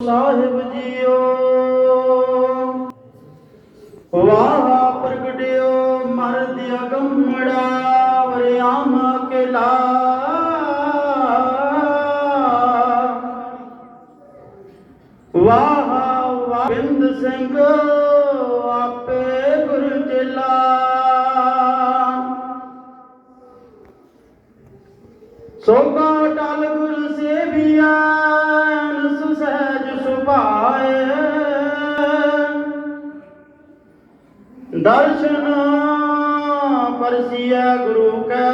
ਸਾਹਿਬ JIO. ਵਾਹ ਪ੍ਰਗਟਿਓ ਮਰਦ ਅਗੰਮੜਾ ਵਰਿਆਮ ਅਕੇਲਾ। ਵਾਹ ਵਾਹ ਬਿੰਦ ਸਿੰਘ। ਦਰਸ਼ਨ ਪਰਸੀਆ ਗੁਰੂ ਕੈ।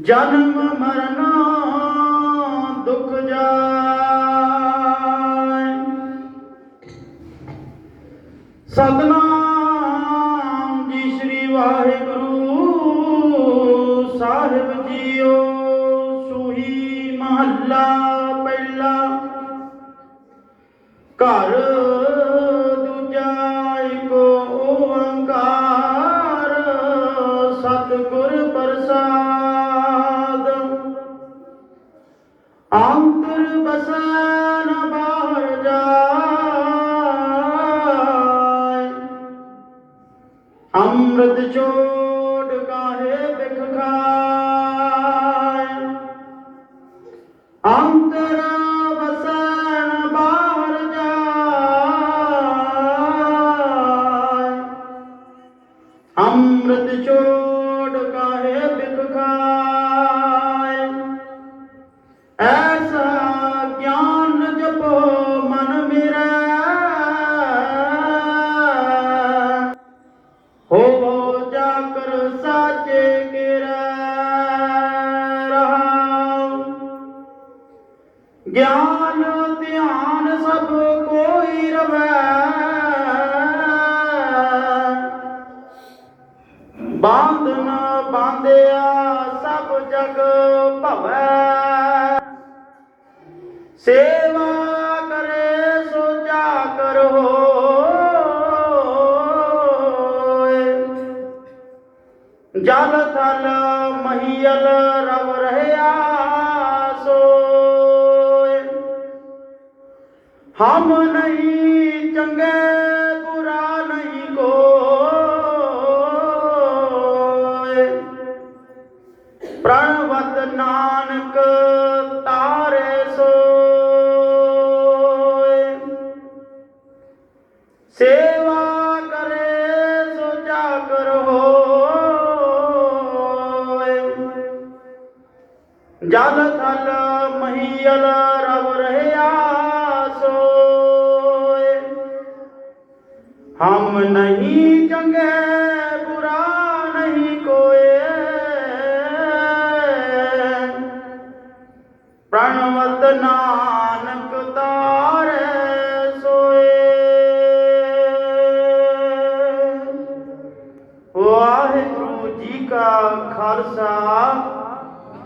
ਜਨਮ ਮਰਨਾ ਦੁਖ ਜਾਏ। ਸਤਨਾਮ ਜੀ ਸ੍ਰੀ ਵਾਹਿਗੁਰੂ ਸਾਹਿਬ ਜੀਓ ਸੁਹੀ ਮਹੱਲਾ। ਛੋੜ ਕਾਹੇ ਬਿਖ ਖਾਏ? ਅੰਤਰ ਬਸੈ ਬਾਹਰ ਜਾਏ। ਅੰਮ੍ਰਿਤ ਛੋੜ ਕਾਹੇ ਬਿਖ ਖਾਏ? ਐਸਾ ਗਿਆਨ, ਧਿਆਨ ਸਭ ਕੋਈ ਰਵੈ। ਬਾਂਧਨ ਬਾਂਧਿਆ ਸਭ ਜਗ ਭਵੈ। ਸੇਵਾ ਕਰੇ ਸੋ ਜਾ ਕਰੋ। ਜਲ ਥਲ ਮਹੀਲ ਰਵ ਰਹਿਆ। ਹਮ ਨਹੀਂ ਚੰਗੇ, ਬੁਰਾ ਨਹੀਂ ਕੋਏ ਪ੍ਰਣਵਤ ਨਾਨਕ ਤਾਰੇ ਸੋਏ। ਸੇਵਾ ਕਰੇ ਸੋ ਜਾ ਹੋਏ। ਜਲ ਥਲ ਮਹੀਲ ਰਵ ਰਹਿਆ ਹਮ ਨਹੀਂ ਚੰਗੇ, ਬੁਰਾ ਨਹੀਂ ਕੋਏ। ਪ੍ਰਣਵਤ ਨਾਨਕ ਤਾਰੇ ਸੋਏ। ਵਾਹਿਗੁਰੂ ਜੀ ਕਾ ਖਾਲਸਾ,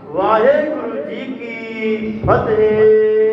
ਵਾਹਿਗੁਰੂ ਜੀ ਕੀ ਫਤਿਹ।